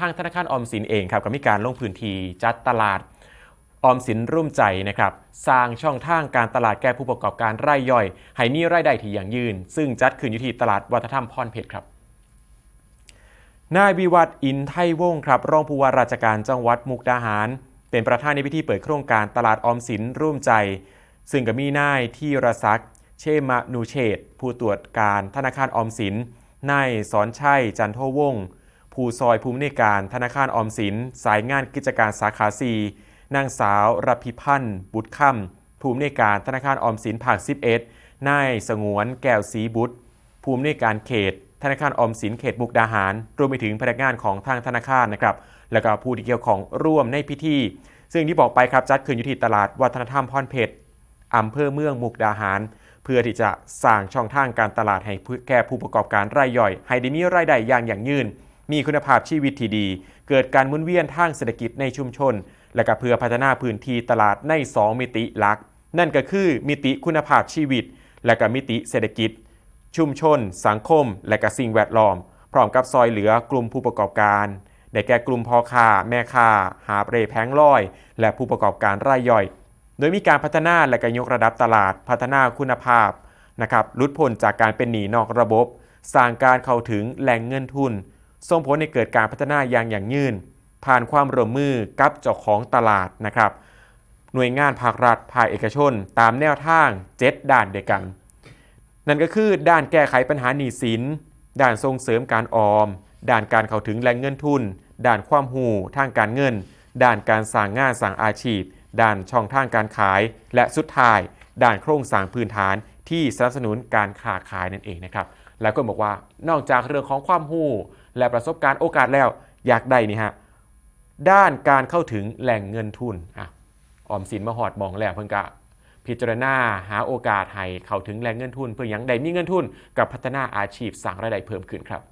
ทางธนาคารออมสินเองครับก็มีการลงพื้นที่จัดตลาดออมสินร่วมใจนะครับสร้างช่องทางการตลาดแก่ผู้ประกอบการรายย่อย ให้มีรายได้ที่ยั่งยืน ซึ่งจัดขึ้นอยู่ที่ตลาดวัฒนธรรมพรเพชรครับนายวิวัฒน์อินไทวงครับรองผู้ว่าราชการจังหวัดมุกดาหาร เป็นประธานในพิธีเปิดโครงการตลาดออมสินร่วมใจ ซึ่งก็มีนายที่รศักดิ์เชมานูเชตผู้ตรวจการธนาคารออมสินนายสอนชัยจันโทวงศ์ ผู้ซอยภูมิในการธนาคารออมสิน สายงานกิจการสาขาสีนางสาวรพิพันธ์บุตรค่ำภูมิในการธนาคารออมสินภาค 11 นายสงวนแก้วศรีบุตร ภูมิในการเขต ธนาคารออมสินเขตมุกดาหาร รวมไปถึงพนักงานของทางธนาคารนะครับ แล้วก็ผู้ที่เกี่ยวของร่วมในพิธี ซึ่งที่บอกไปครับจัดขึ้นอยู่ที่ตลาดวัฒนธรรมพรเพชรอำเภอเมืองมุกดาหาร เพื่อที่จะสร้างช่องทางการตลาดให้แก่ผู้ประกอบการรายย่อย ให้ได้มีรายได้อย่างอย่างยืน มีคุณภาพชีวิตที่ดี เกิดการมุนเวียนทางเศรษฐกิจในชุมชน และก็เพื่อพัฒนาพื้นที่ตลาดใน 2 มิติหลัก นั่นก็คือมิติคุณภาพชีวิต และก็มิติเศรษฐกิจ ชุมชน สังคม และก็สิ่งแวดล้อม พร้อมกับซอยเหลือกลุ่มผู้ประกอบการได้แก่กลุ่มพ่อค้าแม่ค้าหาเปรแพงลอย และผู้ประกอบการรายย่อย โดยมีการพัฒนาและก็ยกระดับตลาดพัฒนาคุณภาพนะครับลุดพ้นจากการเป็นหนี้นอกระบบ สร้างการเข้าถึงแหล่งเงินทุน ส่งผลให้เกิดการพัฒนาอย่างอย่างยืนผ่านความร่วมมือกับเจ้าของตลาดนะครับ หน่วยงานภาครัฐภาคเอกชน ตามแนวทาง 7 ด้านเดียวกัน นั่นก็คือด้านแก้ไขปัญหาหนี้สิน ด้านส่งเสริมการออม ด้านการเข้าถึงแหล่งเงินทุน ด้านความหูทางการเงิน ด้านการสร้างงานสร้างอาชีพ ด้านช่องทางการขาย และสุดท้าย ด้านโครงสร้างพื้นฐานที่สนับสนุนการค้าขายนั่นเองนะครับแล้วก็บอกว่านอกจากเรื่องของความหู และประสบการณ์โอกาสแล้วอยากได้นี่ฮะด้านการเข้าถึงแหล่งเงินทุนอะออมสินมาหอดมองแล้วเพิ่งกะพิจารณาหาโอกาสให้เข้าถึงแหล่งเงินทุน เพื่อยังได้มีเงินทุนกับพัฒนาอาชีพสร้างรายได้เพิ่มขึ้นครับ